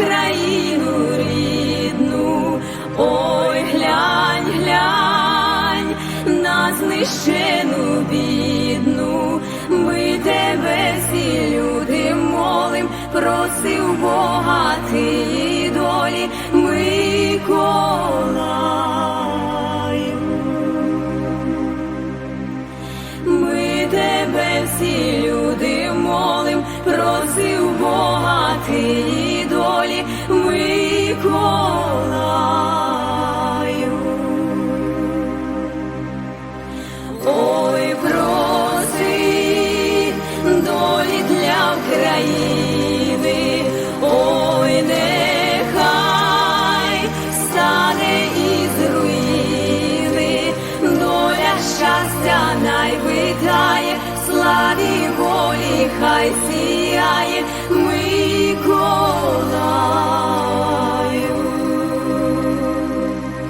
на Україну рідну, ой, глянь, глянь на знищену бідну, ми тебе всі люди молим, просив Бога тієї долі, Миколаю. Ми тебе всі люди молим, просив Бога долі, Миколаю. Ой, проси долі для України, ой, нехай стане із руїни, доля щастя найвитає, славі волі хай.